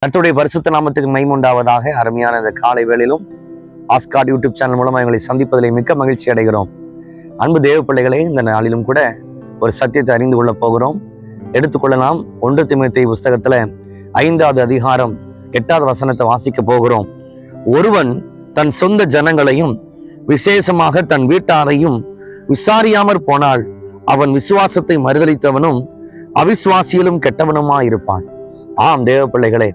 கர்த்தருடைய பரிசுத்த நாமத்துக்கு மைமுண்டாவதாக அருமையான இந்த காலை வேளையிலும் ஆஸ்காட் யூடியூப் சேனல் மூலமாக எங்களை சந்திப்பதிலே மிக்க மகிழ்ச்சி அடைகிறோம். அன்பு தேவ பிள்ளைகளே இந்த நாளிலும் கூட ஒரு சத்தியத்தை அறிந்து கொள்ளப் போகிறோம். எடுத்துக்கொள்ளலாம் ஒன்று திமுத்தி புஸ்தகத்துல ஐந்தாவது அதிகாரம் எட்டாவது வசனத்தை வாசிக்க போகிறோம். ஒருவன் தன் சொந்த ஜனங்களையும் விசேஷமாக தன் வீட்டாரையும் விசாரியாமற் போனால் அவன் விசுவாசத்தை மறுதளித்தவனும் அவிசுவாசியிலும் கெட்டவனுமாயிருப்பான். ஆம் தேவ பிள்ளைகளே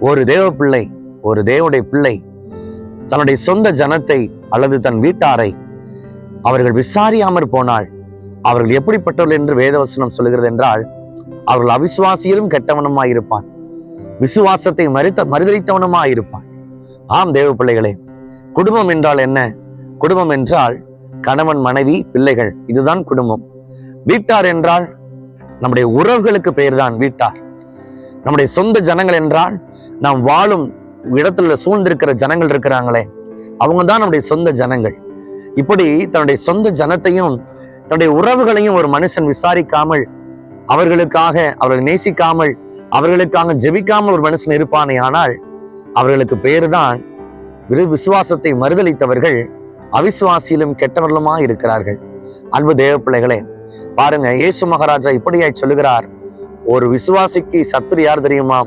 ஒரு தேவ பிள்ளை ஒரு தேவனுடைய பிள்ளை தன்னுடைய சொந்த ஜனத்தை அல்லது தன் வீட்டாரை அவர்கள் விசாரியாமற் போனால் அவர்கள் எப்படிப்பட்டவர்கள் என்று வேதவசனம் சொல்கிறது என்றால் அவர்கள் அவிசுவாசியிலும் கெட்டவனுமாயிருப்பான் விசுவாசத்தை மறுத்த மறுதளித்தவனுமாயிருப்பான் ஆம் தேவ பிள்ளைகளே குடும்பம் என்றால் என்ன? குடும்பம் என்றால் கணவன் மனைவி பிள்ளைகள். இதுதான் குடும்பம். வீட்டார் என்றால் நம்முடைய உறவுகளுக்கு பெயர்தான் வீட்டார். நம்முடைய சொந்த ஜனங்கள் என்றால் நாம் வாழும் இடத்துல சூழ்ந்திருக்கிற ஜனங்கள் இருக்கிறாங்களே. அவங்க தான் நம்முடைய சொந்த ஜனங்கள். இப்படி தன்னுடைய சொந்த ஜனத்தையும் தன்னுடைய உறவுகளையும் ஒரு மனுஷன் விசாரிக்காமல் அவர்களுக்காக அவர்களை நேசிக்காமல் அவர்களுக்காக ஜெபிக்காமல் ஒரு மனுஷன் இருப்பானே ஆனால் அவர்களுக்கு பேருதான் விரு விசுவாசத்தை மறுதளித்தவர்கள் அவிசுவாசியிலும் கெட்டவர்களுமா இருக்கிறார்கள். அன்பு தேவ பிள்ளைகளே பாருங்க இயேசு மகாராஜா இப்படியாய் சொல்லுகிறார். ஒரு விசுவாசிக்கு சத்துரு யார் தெரியுமா?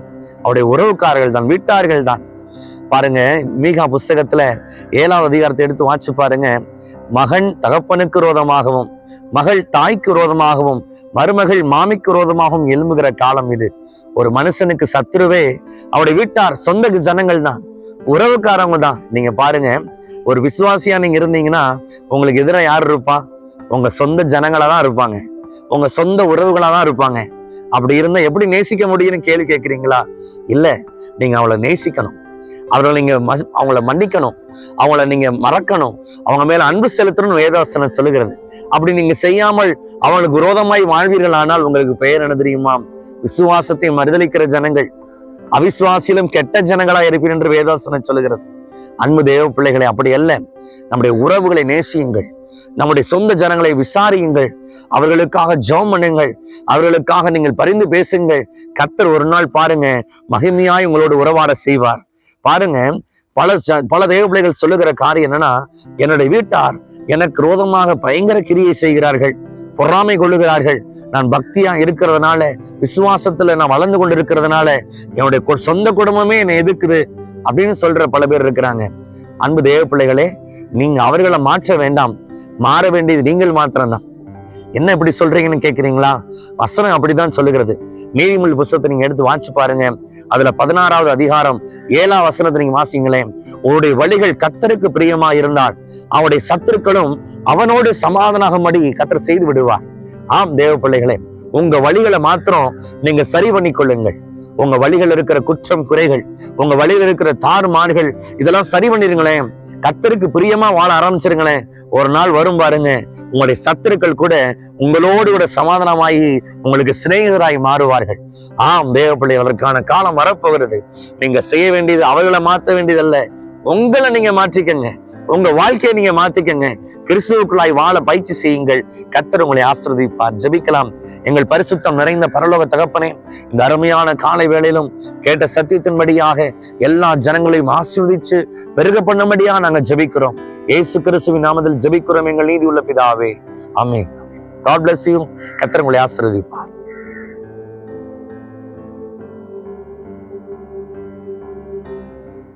அவருடைய உறவுக்காரர்கள் தான் வீட்டார்கள் தான். பாருங்க மீகா புஸ்தகத்துல ஏழாவது அதிகாரத்தை எடுத்து வாட்சி பாருங்க. மகன் தகப்பனுக்கு ரோதமாகவும் மகள் தாய்க்கு ரோதமாகவும் மருமகள் மாமிக்கு ரோதமாகவும் எழும்புகிற காலம் இது. ஒரு மனுஷனுக்கு சத்துருவே அவருடைய வீட்டார் சொந்த ஜனங்கள் தான் உறவுக்காரவங்க தான். நீங்க பாருங்க ஒரு விசுவாசியா நீங்க இருந்தீங்கன்னா உங்களுக்கு எதிராக யார் இருப்பா? உங்க சொந்த ஜனங்களா தான் இருப்பாங்க. உங்க சொந்த உறவுகளா தான் இருப்பாங்க. அப்படி இருந்தா எப்படி நேசிக்க முடியும்னு கேள்வி கேட்குறீங்களா இல்ல நீங்க அவளை நேசிக்கணும். அவர்களை நீங்க மஸ்- அவங்கள மன்னிக்கணும். அவங்கள நீங்க மறக்கணும். அவங்க மேல அன்பு செலுத்தணும்னு வேதாசனம் சொல்லுகிறது. அப்படி நீங்க செய்யாமல் அவங்களுக்கு விரோதமாய் வாழ்வீர்கள் ஆனால் உங்களுக்கு பெயர் என்ன தெரியுமா? விசுவாசத்தை மறுதளிக்கிற ஜனங்கள். அவிசுவாசியிலும் கெட்ட ஜனங்களா இருப்பீர் என்று வேதாசனம் சொல்லுகிறது. அன்பு தேவ பிள்ளைகளை அப்படி அல்ல. நம்முடைய உறவுகளை நேசியுங்கள். நம்முடைய சொந்த ஜனங்களை விசாரியுங்கள். அவர்களுக்காக ஜெபம் பண்ணுங்கள். அவர்களுக்காக நீங்கள் பரிந்து பேசுங்கள். கர்த்தர் ஒரு நாள் பாருங்க மகிமையாய் உங்களோடு உறவாட செய்வார். பாருங்க பல பல தேவ பிள்ளைகள் சொல்லுகிற காரியம் என்னன்னா என்னுடைய வீட்டார் எனக்கு ரோதமாக பயங்கர கிரியை செய்கிறார்கள் பொறாமை கொள்ளுகிறார்கள். நான் பக்தியா இருக்கிறதுனால விசுவாசத்துல நான் வளர்ந்து கொண்டு இருக்கிறதுனால என்னுடைய சொந்த குடும்பமே என்னை எதுக்குது அப்படின்னு சொல்ற பல பேர் இருக்கிறாங்க. அன்பு தேவ பிள்ளைகளே நீங்க அவர்களை மாற்ற வேண்டாம். மாற வேண்டியது நீங்கள் மாத்திரம்தான். என்ன இப்படி சொல்றீங்கன்னு கேட்குறீங்களா வசனம் அப்படிதான் சொல்லுகிறது. நீதிமொழி புஸ்தகத்தை நீங்க எடுத்து வாட்சி பாருங்க. அதுல பதினாறாவது அதிகாரம் ஏழாம் வசனத்தை நீங்க வாசிங்களேன். உன்னுடைய வழிகள் கத்தருக்கு பிரியமா இருந்தால் அவனுடைய சத்துருக்களும் அவனோடு சமாதானமாகும்படி கத்தர் செய்து விடுவார். ஆம் தேவ பிள்ளைகளே உங்க வழிகளை மாத்திரம் நீங்க சரி பண்ணி கொள்ளுங்கள் உங்க வழிகள் இருக்கிற குற்றம் குறைகள் உங்க வழியில் இருக்கிற தார் மாடுகள் இதெல்லாம் சரி பண்ணிருங்களேன். கத்தருக்கு பிரியமா வாழ ஆரம்பிச்சிருங்களேன். ஒரு நாள் வரும் பாருங்க. உங்களுடைய சத்துருக்கள் கூட உங்களோடு கூட சமாதானமாகி உங்களுக்கு சிநேகிதராய் மாறுவார்கள். ஆம் தேவப்பிள்ளை அவருக்கான அதற்கான காலம் வரப்போகிறது. நீங்க செய்ய வேண்டியது அவர்களை மாற்ற வேண்டியதல்ல. உங்களை நீங்க மாற்றிக்கங்க. உங்க வாழ்க்கையை நீங்க மாத்திக்கங்க. கிறிஸ்துவுக்குள்ளாய் வாழ பயிற்சி செய்யுங்கள். கத்தர் உங்களை ஆசிர்வதிப்பார். ஜெபிக்கலாம். எங்கள் பரிசுத்தம் நிறைந்த பரலோக தகப்பனே இந்த அருமையான காலை வேளையிலும் கேட்ட சத்தியத்தின்படியாக எல்லா ஜனங்களையும் ஆசிர்வதிச்சு பெருக பண்ணும்படியா நாங்க ஜெபிக்கிறோம். ஏசு கிறிஸ்துவின் நாமத்தில் ஜபிக்கிறோம். எங்கள் நீதி உள்ள பிதாவே. அமே காட் பிளஸ் யூ கத்தர் உங்களை ஆசீர்வதிப்பார்.